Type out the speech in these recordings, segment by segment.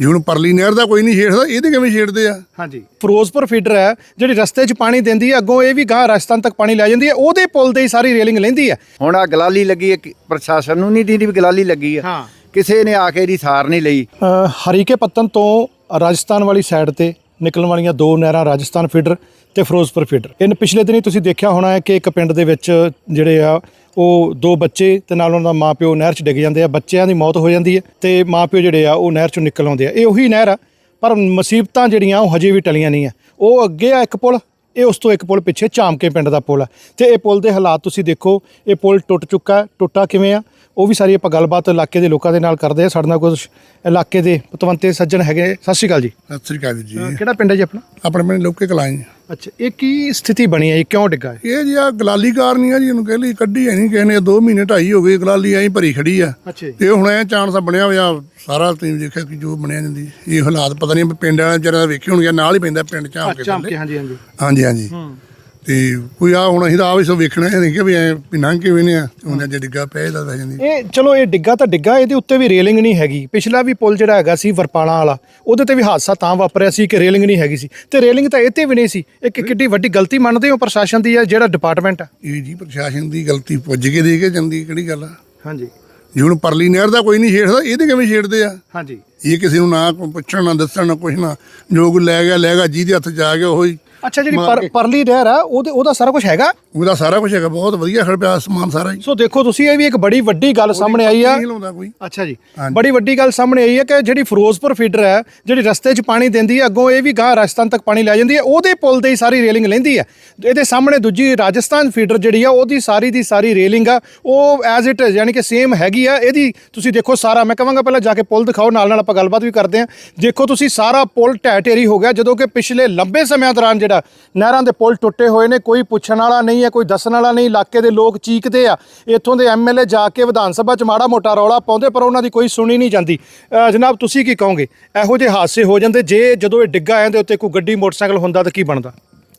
ਜੇ ਹੁਣ ਪਰਲੀ ਨਹਿਰ ਦਾ ਕੋਈ ਨਹੀਂ ਛੇੜਦਾ ਇਹਦੇ ਕਿਵੇਂ ਛੇੜਦੇ ਆ? ਹਾਂਜੀ। ਫਿਰੋਜ਼ਪੁਰ ਫੀਡਰ ਹੈ ਜਿਹੜੀ ਰਸਤੇ 'ਚ ਪਾਣੀ ਦਿੰਦੀ ਹੈ ਅੱਗੋਂ ਇਹ ਵੀ ਗਾਂ ਰਾਜਸਥਾਨ ਤੱਕ ਪਾਣੀ ਲੈ ਜਾਂਦੀ ਹੈ ਉਹਦੇ ਪੁਲ ਤੇ ਹੀ ਸਾਰੀ ਰੇਲਿੰਗ ਲੈਂਦੀ ਹੈ। ਹੁਣ ਆ ਗਲਾਲੀ ਲੱਗੀ ਹੈ ਕਿ ਪ੍ਰਸ਼ਾਸਨ ਨੂੰ ਨਹੀਂ ਦੀਦੀ ਵੀ ਗਲਾਲੀ ਲੱਗੀ ਆ। ਹਾਂ। ਕਿਸੇ ਨੇ ਆ ਕੇ ਇਹਦੀ ਸਾਰ ਨਹੀਂ ਲਈ। ਅ, ਹਰੀਕੇ ਪੱਤਨ ਤੋਂ ਰਾਜਸਥਾਨ ਵਾਲੀ ਸਾਈਡ ਤੇ ਨਿਕਲਣ ਵਾਲੀਆਂ ਦੋ ਨਹਿਰਾਂ ਰਾਜਸਥਾਨ ਫੀਡਰ ਤੇ ਫਿਰੋਜ਼ਪੁਰ ਫੀਡਰ। ਇਹਨ ਪਿਛਲੇ ਦਿਨੀ ਤੁਸੀਂ ਦੇਖਿਆ ਹੋਣਾ ਹੈ ਕਿ ਇੱਕ ਪਿੰਡ ਦੇ ਵਿੱਚ ਜਿਹੜੇ ਆ ਉਹ ਦੋ ਬੱਚੇ ਤੇ ਨਾਲ ਉਹਨਾਂ ਦਾ ਮਾਪਿਓ ਨਹਿਰ 'ਚ ਡਿੱਗ ਜਾਂਦੇ ਆ, ਬੱਚਿਆਂ ਦੀ ਮੌਤ ਹੋ ਜਾਂਦੀ ਹੈ ਤੇ ਮਾਪਿਓ ਜਿਹੜੇ ਆ, ਉਹ ਨਹਿਰ 'ਚੋਂ ਨਿਕਲ ਆਉਂਦੇ ਆ। ਇਹ ਉਹੀ ਨਹਿਰ ਆ, ਪਰ ਮੁਸੀਬਤਾਂ ਜਿਹੜੀਆਂ ਉਹ ਹਜੇ ਵੀ ਟਲੀਆਂ ਨਹੀਂ ਆ। ਉਹ ਅੱਗੇ ਆ ਇੱਕ ਪੁਲ, ਇਹ ਉਸ ਤੋਂ ਇੱਕ ਪੁਲ ਪਿੱਛੇ ਚਾਮਕੇ ਪਿੰਡ ਦਾ ਪੁਲ ਆ। ਤੇ ਇਹ ਪੁਲ ਦੇ ਹਾਲਾਤ ਤੁਸੀਂ ਦੇਖੋ, ਇਹ ਪੁਲ ਟੁੱਟ ਚੁੱਕਾ, ਟੁੱਟਾ ਕਿਵੇਂ ਆ? ਉਹ ਵੀ ਸਾਰੀ ਆਪਾਂ ਗੱਲਬਾਤ ਇਲਾਕੇ ਦੇ ਲੋਕਾਂ ਦੇ ਨਾਲ ਕਰਦੇ ਆ ਸਾਡੇ ਨਾਲ ਕੁਝ ਇਲਾਕੇ ਦੇ ਪਤਵੰਤੇ ਸੱਜਣ ਹੈਗੇ। ਸਤਿ ਸ਼੍ਰੀ ਅਕਾਲ ਜੀ। ਸਤਿ ਸ੍ਰੀ ਅਕਾਲ ਜੀ। ਅਹ ਕਿਹੜਾ ਪਿੰਡ ਹੈ ਜੀ ਆਪਣਾ? ਆਪਣੇ ਪਿੰਡ ਲੋਕੇ ਕਲਾਈ ਅੱਛਾ ਇਹ ਕੀ ਸਥਿਤੀ ਬਣੀ ਹੈ? ਇਹ ਕਿਉਂ ਡਿੱਗਾ ਹੈ ਇਹ ਜੀ ਆ ਗਲਾਲੀ ਕਾਰਨੀ ਆ ਜੀ ਇਹਨੂੰ ਕਹਿ ਲਈ ਕੱਢੀ ਹੈ ਨਹੀਂ ਕਿਸੇ ਨੇ। 2 ਮਹੀਨੇ ਢਾਈ ਹੋ ਗਏ ਗਲਾਲੀ ਐਂ ਭਰੀ ਖੜੀ ਆ। ਅੱਛਾ ਤੇ ਹੁਣ ਐ ਚਾਂਸ ਬਣਿਆ ਹੋਇਆ ਸਾਰਾ ਤੁਸੀਂ ਦੇਖਿਆ ਕਿ ਜੋ ਬਣਿਆ ਜਾਂਦੀ। ਇਹ ਹਾਲਾਤ ਪਤਾ ਨਹੀਂ ਪਿੰਡ ਵਾਲਿਆਂ ਵਿਚਾਰਿਆਂ ਦਾ ਵੇਖੇ ਹੋਣਗੇ ਨਾਲ ਹੀ ਪੈਂਦਾ ਪਿੰਡ ਕੇ ਥੱਲੇ। ਕੇ ਹਾਂਜੀ ਹਾਂਜੀ। ਹਾਂਜੀ ਹਾਂਜੀ। ਤੇ ਕੋਈ ਆ ਹੁਣ ਅਸੀਂ ਤਾਂ ਆ ਵੀ ਸੋ ਵੇਖਣਾ ਹੈ ਨਹੀਂ ਕਿ ਵੀ ਐ ਵੀ ਲੰਘ ਕੇ ਵੀ ਨੇ ਆ ਤੇ ਉਹਨਾਂ ਜੇ ਡਿੱਗਾ ਪਿਆ ਇਹਦਾ ਵੈ ਜਾਂਦੀ ਇਹ ਚਲੋ ਇਹ ਡਿੱਗਾ ਤਾਂ ਡਿੱਗਾ ਇਹਦੇ ਉੱਤੇ ਵੀ ਰੇਲਿੰਗ ਨਹੀਂ ਹੈਗੀ। ਪਿਛਲਾ ਵੀ ਪੁਲ ਜਿਹੜਾ ਹੈਗਾ ਸੀ ਵਰਪਾਲਾਂ ਵਾਲਾ ਉਹਦੇ ਤੇ ਵੀ ਹਾਦਸਾ ਤਾਂ ਵਾਪਰਿਆ ਸੀ ਕਿ ਰੇਲਿੰਗ ਨਹੀਂ ਹੈਗੀ ਸੀ। ਤੇ ਰੇਲਿੰਗ ਤਾਂ ਤੇ ਵੀ ਨਹੀਂ ਸੀ ਇਹ ਕਿ ਕਿੱਡੀ ਵੱਡੀ ਗਲਤੀ ਮੰਨਦੇ ਹੋ ਪ੍ਰਸ਼ਾਸਨ ਦੀ ਹੈ ਜਿਹੜਾ ਡਿਪਾਰਟਮੈਂਟ ਆ? ਇਹ ਜੀ ਪ੍ਰਸ਼ਾਸਨ ਦੀ ਗਲਤੀ ਪੁੱਜ ਕੇ ਦੇ ਕੇ ਜਾਂਦੀ ਕਿਹੜੀ ਗੱਲ ਆ? ਹਾਂਜੀ। ਜੇ ਹੁਣ ਪਰਲੀ ਨਹਿਰ ਦਾ ਕੋਈ ਨਹੀਂ ਛੇੜਦਾ ਇਹਦੇ ਕਿਵੇਂ ਛੇੜਦੇ ਆ? ਹਾਂਜੀ। ਇਹ ਕਿਸੇ ਨੂੰ ਨਾ ਪੁੱਛਣ ਨਾ ਦੱਸਣ ਨਾ ਕੁਛ ਨਾ ਜੋ ਕੋਈ ਲੈ ਗਿਆ ਲੈ ਗਿਆ ਜਿਹਦੇ ਹੱਥ ਜਾ ਗਿਆ ਉਹੀ ਅੱਛਾ ਜਿਹੜੀ ਪਰ-। ਪਰਲੀ ਨਹਿਰ ਆ ਉਹਦੇ ਉਹਦਾ ਸਾਰਾ ਕੁਝ ਹੈਗਾ ਉਹਦਾ ਸਾਰਾ ਕੁਝ ਹੈਗਾ ਬਹੁਤ ਵਧੀਆ ਖੜ ਪਿਆ ਸਮਾਨ ਸਾਰਾ ਹੀ। ਸੋ ਦੇਖੋ ਤੁਸੀਂ ਇਹ ਵੀ ਇੱਕ ਬੜੀ ਵੱਡੀ ਗੱਲ ਸਾਹਮਣੇ ਆਈ ਆ। ਨਹੀਂ ਲਾਉਂਦਾ ਕੋਈ। ਅੱਛਾ ਜੀ। ਬੜੀ ਵੱਡੀ ਗੱਲ ਸਾਹਮਣੇ ਆਈ ਹੈ ਕਿ ਜਿਹੜੀ ਫਿਰੋਜ਼ਪੁਰ ਫੀਡਰ ਹੈ ਜਿਹੜੀ ਰਸਤੇ 'ਚ ਪਾਣੀ ਦਿੰਦੀ ਹੈ ਅੱਗੋਂ ਇਹ ਵੀ ਗਾਂ ਰਾਜਸਥਾਨ ਤੱਕ ਪਾਣੀ ਲੈ ਜਾਂਦੀ ਹੈ ਉਹਦੇ ਪੁਲ ਤੇ ਹੀ ਸਾਰੀ ਰੇਲਿੰਗ ਲੈਂਦੀ ਹੈ ਇਹਦੇ ਸਾਹਮਣੇ ਦੂਜੀ ਰਾਜਸਥਾਨ ਫੀਡਰ ਜਿਹੜੀ ਆ ਉਹਦੀ ਸਾਰੀ ਦੀ ਸਾਰੀ ਰੇਲਿੰਗ ਆ ਉਹ ਐਜ਼ ਇਟ ਯਾਨੀ ਕਿ ਸੇਮ ਹੈਗੀ ਆ ਇਹਦੀ ਤੁਸੀਂ ਦੇਖੋ ਸਾਰਾ ਮੈਂ ਕਹਾਂਗਾ ਪਹਿਲਾਂ ਜਾ ਕੇ ਪੁਲ ਦਿਖਾਓ ਨਾਲ ਨਾਲ ਆਪਾਂ ਗੱਲਬਾਤ ਵੀ ਕਰਦੇ ਹਾਂ ਦੇਖੋ ਤੁਸੀਂ ਸਾਰਾ ਪੁਲ ਢਹਿ ਢੇਰੀ ਹੋ ਗਿਆ ਜਦੋਂ ਕਿ ਪਿਛਲੇ ਲੰਬੇ ਸਮਿਆਂ ਦੌਰਾਨ ਜਿਹੜਾ ਨਹਿਰਾਂ ਦੇ ਪੁਲ ਟੁੱਟੇ ਹੋਏ ਨੇ ਕੋਈ ਪੁੱਛਣ ਵਾਲਾ ਨਹੀਂ ਹੈ ਕੋਈ ਦੱਸਣ ਵਾਲਾ ਨਹੀਂ ਇਲਾਕੇ ਦੇ ਲੋਕ ਚੀਕਦੇ ਆ। ਇੱਥੋਂ ਦੇ ਐਮਐਲਏ ਜਾ ਕੇ ਵਿਧਾਨ ਸਭਾ 'ਚ ਮਾੜਾ ਮੋਟਾ ਰੌਲਾ ਪਾਉਂਦੇ ਪਰ ਉਹਨਾਂ ਦੀ ਕੋਈ ਸੁਣੀ ਨਹੀਂ ਜਾਂਦੀ। ਜਨਾਬ ਤੁਸੀਂ ਕੀ ਕਹੋਗੇ? ਇਹੋ ਜਿਹੇ ਹਾਦਸੇ ਹੋ ਜਾਂਦੇ ਜੇ ਜਦੋਂ ਇਹ ਡਿੱਗਾ ਆਂਦੇ ਉੱਤੇ ਕੋਈ ਗੱਡੀ ਮੋਟਰਸਾਈਕਲ ਹੁੰਦਾ ਤਾਂ ਕੀ ਬਣਦਾ?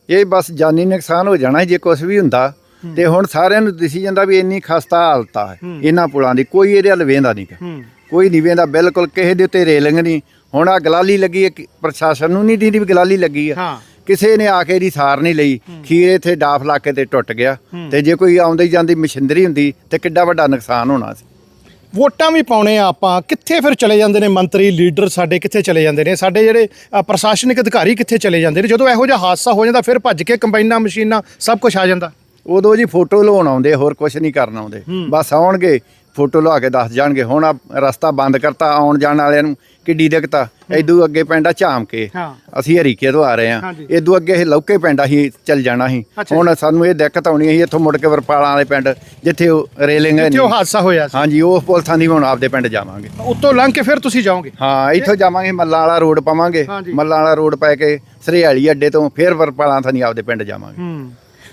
ਇਹ ਬਸ ਜਾਨੀ ਨੁਕਸਾਨ ਹੋ ਜਾਣਾ ਜੇ ਕੁਝ ਵੀ ਹੁੰਦਾ। ਤੇ ਹੁਣ ਸਾਰਿਆਂ ਨੂੰ ਦਿਸੀ ਜਾਂਦਾ ਵੀ ਇੰਨੀ ਖਸਤਾ ਹਾਲਤ ਆ। ਇਹਨਾਂ ਪੁਲਾਂ ਦੀ ਕੋਈ ਇਹਦੇ ਹਲ ਵੇਂਦਾ ਨਹੀਂ। ਕੋਈ ਨਹੀਂ ਵੇਂਦਾ ਬਿਲਕੁਲ ਕਿਸੇ ਦੇ ਉੱਤੇ ਰੇਲਿੰਗ ਨਹੀਂ। ਹੁਣ ਆ ਗਲਾਲੀ ਲੱਗੀ ਹੈ ਪ੍ਰਸ਼ਾਸਨ ਨੂੰ ਨਹੀਂ ਦੀਦੀ ਵੀ ਗਲਾਲੀ ਲੱਗੀ ਆ। ਹਾਂ। ਕਿਸੇ ਨੇ ਆ ਕੇ ਇਹਦੀ ਸਾਰ ਨਹੀਂ ਲਈ ਖੀਰ ਇੱਥੇ ਡਾਫ ਲਾ ਕੇ ਤੇ ਟੁੱਟ ਗਿਆ ਤੇ ਜੇ ਕੋਈ ਆਉਂਦੀ ਜਾਂਦੀ ਮਸ਼ੀਨਰੀ ਹੁੰਦੀ ਤੇ ਕਿੱਡਾ ਵੱਡਾ ਨੁਕਸਾਨ ਹੋਣਾ ਸੀ। ਵੋਟਾਂ ਵੀ ਪਾਉਣੇ ਆ ਆਪਾਂ ਕਿੱਥੇ ਫਿਰ ਚਲੇ ਜਾਂਦੇ ਨੇ ਮੰਤਰੀ ਲੀਡਰ ਸਾਡੇ ਕਿੱਥੇ ਚਲੇ ਜਾਂਦੇ ਨੇ? ਸਾਡੇ ਜਿਹੜੇ ਪ੍ਰਸ਼ਾਸਨਿਕ ਅਧਿਕਾਰੀ ਕਿੱਥੇ ਚਲੇ ਜਾਂਦੇ ਨੇ? ਜਦੋਂ ਇਹੋ ਜਿਹਾ ਹਾਦਸਾ ਹੋ ਜਾਂਦਾ ਫਿਰ ਭੱਜ ਕੇ ਕੰਬਾਈਨਾਂ ਮਸ਼ੀਨਾਂ ਸਭ ਕੁਝ ਆ ਜਾਂਦਾ। ਉਦੋਂ ਜੀ ਫੋਟੋ ਲਵਾਉਣ ਆਉਂਦੇ ਹੋਰ ਕੁਝ ਨਹੀਂ ਕਰਨ ਆਉਂਦੇ। ਬਸ ਆਉਣਗੇ ਫੋਟੋ ਲਵਾ ਕੇ ਦੱਸ ਜਾਣਗੇ ਹੁਣ ਆ ਰਸਤਾ ਬੰਦ ਕਰਤਾ ਆਉਣ ਜਾਣ ਵਾਲਿਆਂ ਨੂੰ ਕਿੱਡੀ ਦਿੱਕਤ ਆ ਇਦੋਂ ਅੱਗੇ ਪੈਂਦਾ ਝਾਮ ਕੇ ਹਾਂ। ਅਸੀਂ ਹਰੀਕੇ ਤੋਂ ਆ ਰਹੇ ਆ ਹਾਂਜੀ। ਇਦੋਂ ਅੱਗੇ ਇਹ ਲੌਕੇ ਪੈਂਦਾ ਸੀ ਚੱਲ ਜਾਣਾ ਸੀ। ਅੱਛਾ। ਹੁਣ ਸਾਨੂੰ ਇਹ ਦਿੱਕਤ ਆਉਣੀ ਸੀ ਇੱਥੋਂ ਮੁੜ ਕੇ ਵਰਪਾਲਾਂ ਵਾਲੇ ਪਿੰਡ ਜਿੱਥੇ ਉਹ ਰੇਲਿੰਗ ਹੈ ਜਿੱਥੇ ਉਹ ਨਹੀਂ। ਹਾਦਸਾ ਹੋਇਆ ਸੀ। ਹਾਂਜੀ ਉਹ ਪੁਲ ਥਾਂ ਦੀ ਹੁਣ ਆਪਦੇ ਪਿੰਡ ਜਾਵਾਂਗੇ। ਉੱਤੋਂ ਲੰਘ ਕੇ ਫਿਰ ਤੁਸੀਂ ਜਾਓਗੇ? ਹਾਂ ਇੱਥੋਂ ਜਾਵਾਂਗੇ ਮੱਲਾਂ ਵਾਲਾ ਰੋਡ ਪਾਵਾਂਗੇ। ਹਾਂਜੀ। ਮੱਲਾਂ ਵਾਲਾ ਰੋਡ ਪੈ ਕੇ ਸਰੀਹਾਲੀ ਅੱਡੇ ਤੋਂ ਫਿਰ ਵਰਪਾਲਾਂ ਥਾਂ ਦੀ ਆਪਦੇ ਪਿੰਡ ਜਾਵਾਂਗੇ।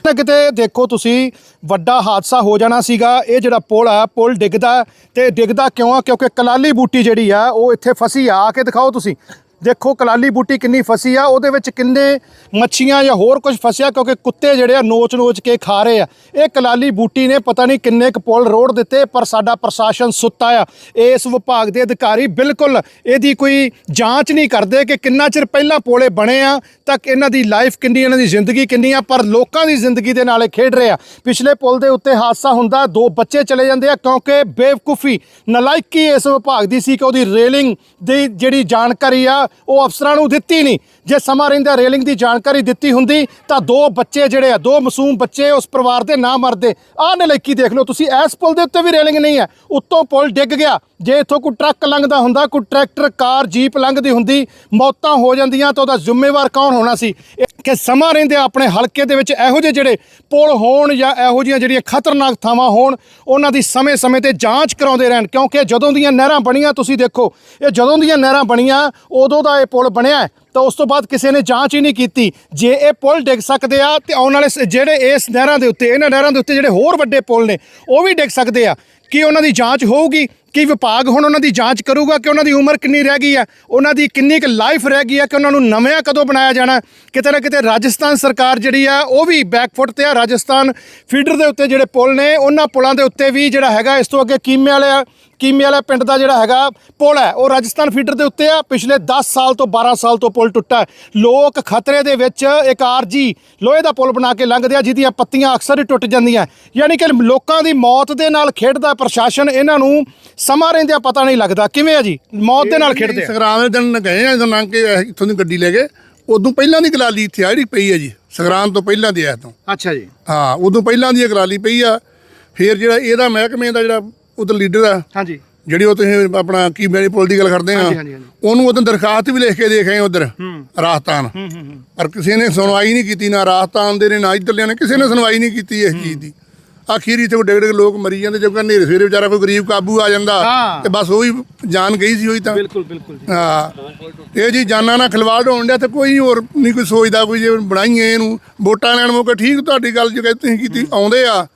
ਤਾਂ ਕਿਤੇ ਦੇਖੋ ਤੁਸੀਂ, ਵੱਡਾ ਹਾਦਸਾ ਹੋ ਜਾਣਾ ਸੀਗਾ। ਇਹ ਜਿਹੜਾ ਪੁਲ ਆ, ਪੁਲ ਡਿੱਗਦਾ ਹੈ ਤੇ ਡਿੱਗਦਾ ਕਿਉਂ ਆ? ਕਿਉਂਕਿ ਕਲਾਲੀ ਬੂਟੀ ਜਿਹੜੀ ਆ, ਉਹ ਇੱਥੇ ਫਸੀ ਆ ਕੇ ਦਿਖਾਓ ਤੁਸੀਂ। ਦੇਖੋ, ਕਲਾਲੀ ਬੂਟੀ ਕਿੰਨੀ ਫਸੀ ਆ, ਉਹਦੇ ਵਿੱਚ ਕਿੰਨੇ ਮੱਛੀਆਂ ਜਾਂ ਹੋਰ ਕੁਝ ਫਸਿਆ, ਕਿਉਂਕਿ ਕੁੱਤੇ ਜਿਹੜੇ ਆ ਨੋਚ ਨੋਚ ਕੇ ਖਾ ਰਹੇ ਆ। ਇਹ ਕਲਾਲੀ ਬੂਟੀ ਨੇ ਪਤਾ ਨਹੀਂ ਕਿੰਨੇ ਕੁ ਪੁਲ ਰੋੜ ਦਿੱਤੇ, ਪਰ ਸਾਡਾ ਪ੍ਰਸ਼ਾਸਨ ਸੁੱਤਾ ਆ। ਇਸ ਵਿਭਾਗ ਦੇ ਅਧਿਕਾਰੀ ਬਿਲਕੁਲ ਇਹਦੀ ਕੋਈ ਜਾਂਚ ਨਹੀਂ ਕਰਦੇ ਕਿ ਕਿੰਨਾ ਚਿਰ ਪਹਿਲਾਂ ਪੋਲੇ ਬਣੇ ਆ, ਤੱਕ ਇਹਨਾਂ ਦੀ ਲਾਈਫ ਕਿੰਨੀ, ਇਹਨਾਂ ਦੀ ਜ਼ਿੰਦਗੀ ਕਿੰਨੀ ਆ, ਪਰ ਲੋਕਾਂ ਦੀ ਜ਼ਿੰਦਗੀ ਦੇ ਨਾਲ ਇਹ ਖੇਡ ਰਹੇ ਆ। ਪਿਛਲੇ ਪੁਲ ਦੇ ਉੱਤੇ ਹਾਦਸਾ ਹੁੰਦਾ, ਦੋ ਬੱਚੇ ਚਲੇ ਜਾਂਦੇ ਆ, ਕਿਉਂਕਿ ਬੇਵਕੂਫੀ, ਨਲਾਇਕੀ ਇਸ ਵਿਭਾਗ ਦੀ ਸੀ ਕਿ ਉਹਦੀ ਰੇਲਿੰਗ ਦੀ ਜਿਹੜੀ ਜਾਣਕਾਰੀ ਆ ਉਹ ਅਫਸਰਾਂ ਨੂੰ ਦਿੱਤੀ ਨਹੀਂ। ਜੇ ਸਮਾਂ ਰਹਿੰਦਾ ਰੇਲਿੰਗ ਦੀ ਜਾਣਕਾਰੀ ਦਿੱਤੀ ਹੁੰਦੀ, ਤਾਂ ਦੋ ਬੱਚੇ ਜਿਹੜੇ ਆ, ਦੋ ਮਾਸੂਮ ਬੱਚੇ ਉਸ ਪਰਿਵਾਰ ਦੇ ਨਾ ਮਰਦੇ। ਆਹ ਨਲਾਇਕੀ ਦੇਖ ਲਓ, ਤੁਸੀਂ ਇਸ ਪੁਲ ਦੇ ਉੱਤੇ ਵੀ ਰੇਲਿੰਗ ਨਹੀਂ ਹੈ। ਉੱਤੋਂ ਪੁਲ ਡਿੱਗ ਗਿਆ ਜੇ ਇੱਥੋਂ ਕੋਈ ਟਰੱਕ ਲੰਘਦਾ ਹੁੰਦਾ, ਕੋਈ ਟਰੈਕਟਰ, ਕਾਰ, ਜੀਪ ਲੰਘਦੀ ਹੁੰਦੀ, ਮੌਤਾਂ ਹੋ ਜਾਂਦੀਆਂ ਤਾਂ ਉਹਦਾ ਜ਼ਿੰਮੇਵਾਰ ਕੌਣ ਹੋਣਾ ਸੀ? ਇਹ ਕਿ ਸਮਾਂ ਰਹਿੰਦੇ ਆਪਣੇ ਹਲਕੇ ਦੇ ਵਿੱਚ ਇਹੋ ਜਿਹੇ ਜਿਹੜੇ ਪੁਲ ਹੋਣ ਜਾਂ ਇਹੋ ਜਿਹੀਆਂ ਜਿਹੜੀਆਂ ਖਤਰਨਾਕ ਥਾਵਾਂ ਹੋਣ, ਉਹਨਾਂ ਦੀ ਸਮੇਂ-ਸਮੇਂ ਤੇ ਜਾਂਚ ਕਰਾਉਂਦੇ ਰਹਿਣ। ਕਿਉਂਕਿ ਜਦੋਂ ਦੀਆਂ ਨਹਿਰਾਂ ਬਣੀਆਂ, ਤੁਸੀਂ ਦੇਖੋ, ਇਹ ਜਦੋਂ ਦੀਆਂ ਨਹਿਰਾਂ ਬਣੀਆਂ, ਉਦੋਂ ਦਾ ਇਹ ਪੁਲ ਬਣਿਆ ਤਾਂ ਉਸ ਤੋਂ ਬਾਅਦ ਕਿਸੇ ਨੇ ਜਾਂਚ ਹੀ ਨਹੀਂ ਕੀਤੀ। ਜੇ ਇਹ ਪੁਲ ਡਿੱਗ ਸਕਦੇ ਆ ਤੇ ਆਉਣ ਵਾਲੇ ਸ- ਜਿਹੜੇ ਇਸ ਨਹਿਰਾਂ ਦੇ ਉੱਤੇ, ਇਹਨਾਂ ਨਹਿਰਾਂ ਦੇ ਉੱਤੇ ਜਿਹੜੇ ਹੋਰ ਵੱਡੇ ਪੁਲ ਨੇ, ਉਹ ਵੀ ਡਿੱਗ ਸਕਦੇ ਆ। ਕੀ ਉਹਨਾਂ ਦੀ ਜਾਂਚ ਹੋਊਗੀ? ਕੀ ਵਿਭਾਗ ਹੁਣ ਉਹਨਾਂ ਦੀ ਜਾਂਚ ਕਰੂਗਾ ਕਿ ਉਹਨਾਂ ਦੀ ਉਮਰ ਕਿੰਨੀ ਰਹਿ ਗਈ ਹੈ? ਉਹਨਾਂ ਦੀ ਕਿੰਨੀ ਕੁ ਲਾਈਫ ਰਹਿ ਗਈ ਹੈ ਕਿ ਉਹਨਾਂ ਨੂੰ ਨਵਿਆਂ ਕਦੋਂ ਬਣਾਇਆ ਜਾਣਾ ਕਿਤੇ ਨਾ ਕਿਤੇ ਰਾਜਸਥਾਨ ਸਰਕਾਰ ਜਿਹੜੀ ਆ ਉਹ ਵੀ ਬੈਕਫੁੱਟ ਤੇ ਆ ਰਾਜਸਥਾਨ ਫੀਡਰ ਦੇ ਉੱਤੇ ਜਿਹੜੇ ਪੁਲ ਨੇ, ਉਹਨਾਂ ਪੁਲਾਂ ਦੇ ਉੱਤੇ ਵੀ ਜਿਹੜਾ ਹੈਗਾ, ਇਸ ਤੋਂ ਅੱਗੇ ਕੀਮੇ ਵਾਲੇ ਆ। ਕੀਮੇ ਵਾਲਾ ਪਿੰਡ ਦਾ ਜਿਹੜਾ ਹੈਗਾ ਪੁਲ ਹੈ ਉਹ ਰਾਜਸਥਾਨ ਫੀਡਰ ਦੇ ਉੱਤੇ ਆ। ਪਿਛਲੇ 10 ਸਾਲ ਤੋਂ 12 ਸਾਲ ਤੋਂ ਪੁਲ ਟੁੱਟਾ। ਲੋਕ ਖਤਰੇ ਦੇ ਵਿੱਚ ਇੱਕ ਆਰਜੀ ਲੋਹੇ ਦਾ ਪੁਲ ਬਣਾ ਕੇ ਲੰਘਦੇ ਆ ਜਿਹਦੀਆਂ ਪੱਤੀਆਂ ਅਕਸਰ ਹੀ ਟੁੱਟ ਜਾਂਦੀਆਂ। ਯਾਨੀ ਕਿ ਲੋਕਾਂ ਦੀ ਮੌਤ ਦੇ ਨਾਲ ਖੇਡਦਾ ਪ੍ਰਸ਼ਾਸਨ ਇਹਨਾਂ ਨੂੰ ਸਮਾਂ ਰਹਿੰਦਿਆਂ ਪਤਾ ਨਹੀਂ ਲੱਗਦਾ। ਕਿਵੇਂ ਆ ਜੀ? ਮੌਤ ਦੇ ਨਾਲ ਖੇਡਦੇ ਸੰਗਰਾਮ ਦੇ ਦਿਨ ਗਏ ਆ ਜਦੋਂ ਲੰਘ ਕੇ ਇੱਥੋਂ ਦੀ ਗੱਡੀ ਲੈ ਕੇ ਉਦੋਂ ਪਹਿਲਾਂ ਦੀ ਕਲਾਲੀ ਇੱਥੇ ਆ ਜਿਹੜੀ ਪਈ ਹੈ ਜੀ ਸੰਗਰਾਮ ਤੋਂ ਪਹਿਲਾਂ ਦੀ ਐ ਤੋਂ ਅੱਛਾ ਜੀ। ਹਾਂ ਉਦੋਂ ਪਹਿਲਾਂ ਦੀ ਇਹ ਕਲਾਲੀ ਪਈ ਆ। ਫਿਰ ਜਿਹੜਾ ਇਹਦਾ ਮਹਿਕਮੇ ਦਾ ਜਿਹੜਾ ਉਧਰ ਲੀਡਰ ਆ। ਹਾਂਜੀ। ਜਿਹੜੀ ਉਹ ਤੁਸੀਂ ਆਪਣਾ ਕੀ ਮੇਰੇ ਪੁਲ ਦੀ ਗੱਲ ਕਰਦੇ ਆ। ਹਾਂਜੀ, ਹਾਂਜੀ, ਹਾਂਜੀ। ਉਹਨੂੰ ਉਦੋਂ ਦਰਖਾਸਤ ਵੀ ਲਿਖ ਕੇ ਦੇ ਗਏ ਉਧਰ ਰਾਜਸਥਾਨ। ਪਰ ਕਿਸੇ ਨੇ ਸੁਣਵਾਈ ਨਹੀਂ ਕੀਤੀ ਨਾ ਰਾਜਸਥਾਨ ਦੇ ਨੇ ਨਾ ਇੱਧਰਲਿਆਂ ਨੇ। ਕਿਸੇ ਨੇ ਸੁਣਵਾਈ ਨਹੀਂ ਕੀਤੀ ਇਸ ਚੀਜ਼ ਦੀ। ਆਖੀਰ ਇੱਥੇ ਡਿਗ ਡਿਗ ਲੋਕ ਮਰੀ ਜਾਂਦੇ ਜਦੋਂ ਹਨੇਰੇ ਸਵੇਰੇ ਵਿਚਾਰਾ ਕੋਈ ਗਰੀਬ ਕਾਬੂ ਆ ਜਾਂਦਾ ਹਾਂ। ਤੇ ਬਸ ਉਹ ਜਾਨ ਗਈ ਸੀ ਉਹੀ ਤਾਂ। ਬਿਲਕੁਲ ਬਿਲਕੁਲ ਜੀ। ਹਾਂ। ਇਹ ਜੀ ਜਾਨਾਂ ਨਾਲ ਖਿਲਵਾੜ ਹੋਣ ਡਿਆ ਤੇ ਕੋਈ ਹੋਰ ਨਹੀਂ ਕੋਈ ਸੋਚਦਾ ਕੋਈ ਜੇ ਬਣਾਈਏ ਇਹਨੂੰ। ਵੋਟਾਂ ਲੈਣ ਮੌਕੇ ਠੀਕ ਤੁਹਾਡੀ ਗੱਲ ਜੋ ਕਿ ਤੁਸੀਂ ਕੀਤੀ ਆਉਂਦੇ ਆ।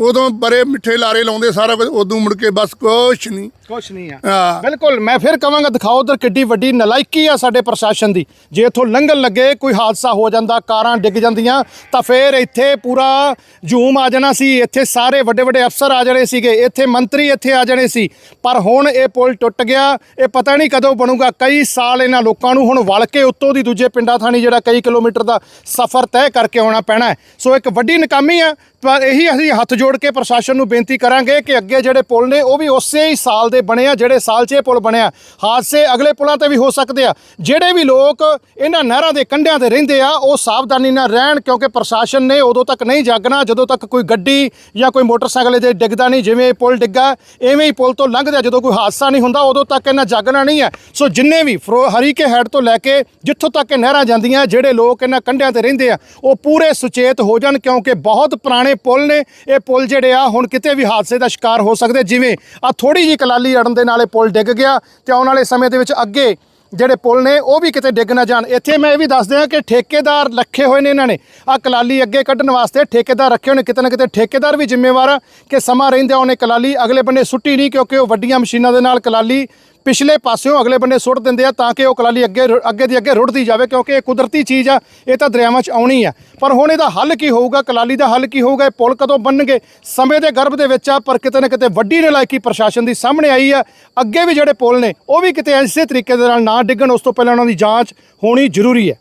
ਉਦੋਂ ਬੜੇ ਮਿੱਠੇ ਲਾਰੇ ਲਾਉਂਦੇ ਸਾਰਾ ਕੁਝ ਉਦੋਂ ਮੁੜ ਕੇ ਬਸ ਕੁਛ ਨਹੀਂ। ਕੁਛ ਨਹੀਂ ਆ। ਹਾਂ। ਬਿਲਕੁਲ ਮੈਂ ਫਿਰ ਕਵਾਂਗਾ ਦਿਖਾਓ ਉਧਰ ਕਿੱਡੀ ਵੱਡੀ ਨਲਾਇਕੀ ਆ ਸਾਡੇ ਪ੍ਰਸ਼ਾਸਨ ਦੀ। ਜੇ ਇੱਥੋਂ ਲੰਘਣ ਲੱਗੇ ਕੋਈ ਹਾਦਸਾ ਹੋ ਜਾਂਦਾ ਕਾਰਾਂ ਡਿੱਗ ਜਾਂਦੀਆਂ ਤਾਂ ਫਿਰ ਇੱਥੇ ਪੂਰਾ ਝੂਮ ਆ ਜਾਣਾ ਸੀ। ਇੱਥੇ ਸਾਰੇ ਵੱਡੇ ਵੱਡੇ ਅਫਸਰ ਆ ਜਾਣੇ ਸੀਗੇ ਇੱਥੇ ਮੰਤਰੀ ਇੱਥੇ ਆ ਜਾਣੇ ਸੀ। ਪਰ ਹੁਣ ਇਹ ਪੁਲ ਟੁੱਟ ਗਿਆ ਇਹ ਪਤਾ ਨਹੀਂ ਕਦੋਂ ਬਣੂਗਾ। ਕਈ ਸਾਲ ਇਹਨਾਂ ਲੋਕਾਂ ਨੂੰ ਹੁਣ ਵਲ ਕੇ ਉੱਤੋਂ ਦੀ ਦੂਜੇ ਪਿੰਡਾਂ ਥਾਣੀ ਜਿਹੜਾ ਕਈ ਕਿਲੋਮੀਟਰ ਦਾ ਸਫ਼ਰ ਤੈਅ ਕਰਕੇ ਆਉਣਾ ਪੈਣਾ ਹੈ। ਸੋ ਇੱਕ ਵੱਡੀ ਨਾਕਾਮੀ ਆ ਪਰ ਇਹੀ ਅਸੀਂ ਹੱਥ ਜੋੜ ਕੇ ਪ੍ਰਸ਼ਾਸਨ ਨੂੰ ਬੇਨਤੀ ਕਰਾਂਗੇ ਕਿ ਅੱਗੇ ਜਿਹੜੇ ਪੁਲ ਨੇ ਉਹ ਵੀ ਉਸੇ ਹੀ ਸਾਲ ਦੇ ਬਣੇ ਆ, ਜਿਹੜੇ ਸਾਲ 'ਚ ਇਹ ਪੁਲ ਬਣਿਆ। ਹਾਦਸੇ ਅਗਲੇ ਪੁਲਾਂ ਤੇ ਵੀ ਹੋ ਸਕਦੇ ਆ। ਜਿਹੜੇ ਵੀ ਲੋਕ ਇਹਨਾਂ ਨਹਿਰਾਂ ਦੇ ਕੰਢਿਆਂ ਤੇ ਰਹਿੰਦੇ ਆ, ਉਹ ਸਾਵਧਾਨੀ ਨਾਲ ਰਹਿਣ ਕਿਉਂਕਿ ਪ੍ਰਸ਼ਾਸਨ ਨੇ ਉਦੋਂ ਤੱਕ ਨਹੀਂ ਜਾਗਣਾ, ਜਦੋਂ ਤੱਕ ਕੋਈ ਗੱਡੀ ਜਾਂ ਕੋਈ ਮੋਟਰਸਾਈਕਲ ਦੇ ਡਿੱਗਦਾ ਨਹੀਂ, ਜਿਵੇਂ ਇਹ ਪੁਲ ਡਿੱਗਾ, ਐਵੇਂ ਹੀ ਪੁਲ ਤੋਂ ਲੰਘਦਾ, ਜਦੋਂ ਕੋਈ ਹਾਦਸਾ ਨਹੀਂ ਹੁੰਦਾ, ਉਦੋਂ ਤੱਕ ਇਹਨਾਂ ਜਾਗਣਾ ਨਹੀਂ ਹੈ ਸੋ ਜਿੰਨੇ ਵੀ ਫਰੋ, ਹਰੀਕੇ ਹੈਡ ਤੋਂ ਲੈ ਕੇ ਜਿੱਥੋਂ ਤੱਕ ਇਹ ਨਹਿਰਾਂ ਜਾਂਦੀਆਂ, ਜਿਹੜੇ ਲੋਕ ਇਹਨਾਂ ਕੰਢਿਆਂ ਤੇ ਰਹਿੰਦੇ ਆ, ਉਹ ਪੂਰੇ ਸੁਚੇਤ ਹੋ ਜਾਣ ਕਿਉਂਕਿ ਬਹੁਤ ਪੁਰਾਣੇ ਪੁਲ ਨੇ, ਇਹ ਪੁਲ ਜਿਹੜੇ ਆ ਹੁਣ ਕਿਤੇ ਵੀ ਹਾਦਸੇ ਦਾ ਸ਼ਿਕਾਰ ਹੋ ਸਕਦੇ। ਜਿਵੇਂ ਆ ਥੋੜੀ ਜੀ ਕਲਾਲੀ ਅੜਨ ਦੇ ਨਾਲ ਇਹ ਪੁਲ ਡਿੱਗ ਗਿਆ ਤੇ ਆਉਣ ਵਾਲੇ ਸਮੇਂ ਦੇ ਵਿੱਚ ਅੱਗੇ ਜਿਹੜੇ ਪੁਲ ਨੇ ਉਹ ਵੀ ਕਿਤੇ ਡਿੱਗ ਨਾ ਜਾਣ। ਇੱਥੇ ਮੈਂ ਇਹ ਵੀ ਦੱਸ ਦਿਆਂ ਕਿ ਠੇਕੇਦਾਰ ਰੱਖੇ ਹੋਏ ਨੇ ਇਹਨਾਂ ਨੇ। ਆ ਕਲਾਲੀ ਅੱਗੇ ਕੱਢਣ ਵਾਸਤੇ ਠੇਕੇਦਾਰ ਰੱਖੇ ਹੋਏ ਨੇ। ਕਿਤੇ ਨਾ ਕਿਤੇ ਠੇਕੇਦਾਰ ਵੀ ਜ਼ਿੰਮੇਵਾਰ ਆ ਕਿ ਸਮਾਂ ਰਹਿੰਦਿਆਂ ਉਹਨੇ ਕਲਾਲੀ ਅਗਲੇ ਬੰਨੇ ਸੁੱਟੀ ਨਹੀਂ ਕਿਉਂਕਿ ਉਹ ਵੱਡੀਆਂ ਮਸ਼ੀਨਾਂ ਦੇ ਨਾਲ ਕਲਾਲੀ ਪਿਛਲੇ ਪਾਸਿਓਂ ਅਗਲੇ ਬੰਨੇ ਸੁੱਟ ਦਿੰਦੇ ਆ ਤਾਂ ਕਿ ਉਹ ਕਲਾਲੀ ਅੱਗੇ ਰੁ- ਅੱਗੇ ਦੀ ਅੱਗੇ ਰੁੜਦੀ ਜਾਵੇ, ਕਿਉਂਕਿ ਇਹ ਕੁਦਰਤੀ ਚੀਜ਼ ਆ, ਇਹ ਤਾਂ ਦਰਿਆਵਾਂ 'ਚ ਆਉਣੀ ਆ। ਪਰ ਹੁਣ ਇਹਦਾ ਹੱਲ ਕੀ ਹੋਊਗਾ? ਕਲਾਲੀ ਦਾ ਹੱਲ ਕੀ ਹੋਊਗਾ? ਇਹ ਪੁਲ ਕਦੋਂ ਬਣਨਗੇ? ਸਮੇਂ ਦੇ ਗਰਭ ਦੇ ਵਿੱਚ ਆ, ਪਰ ਕਿਤੇ ਨਾ ਕਿਤੇ ਵੱਡੀ ਨਲਾਇਕੀ ਪ੍ਰਸ਼ਾਸਨ ਦੀ ਸਾਹਮਣੇ ਆਈ ਆ। ਅੱਗੇ ਵੀ ਜਿਹੜੇ ਪੁਲ ਨੇ, ਉਹ ਵੀ ਕਿਤੇ ਇਸੇ ਤਰੀਕੇ ਦੇ ਨਾਲ ਨਾ ਡਿੱਗਣ, ਉਸ ਤੋਂ ਪਹਿਲਾਂ ਉਹਨਾਂ ਦੀ ਜਾਂਚ ਹੋਣੀ ਜ਼ਰੂਰੀ ਹੈ।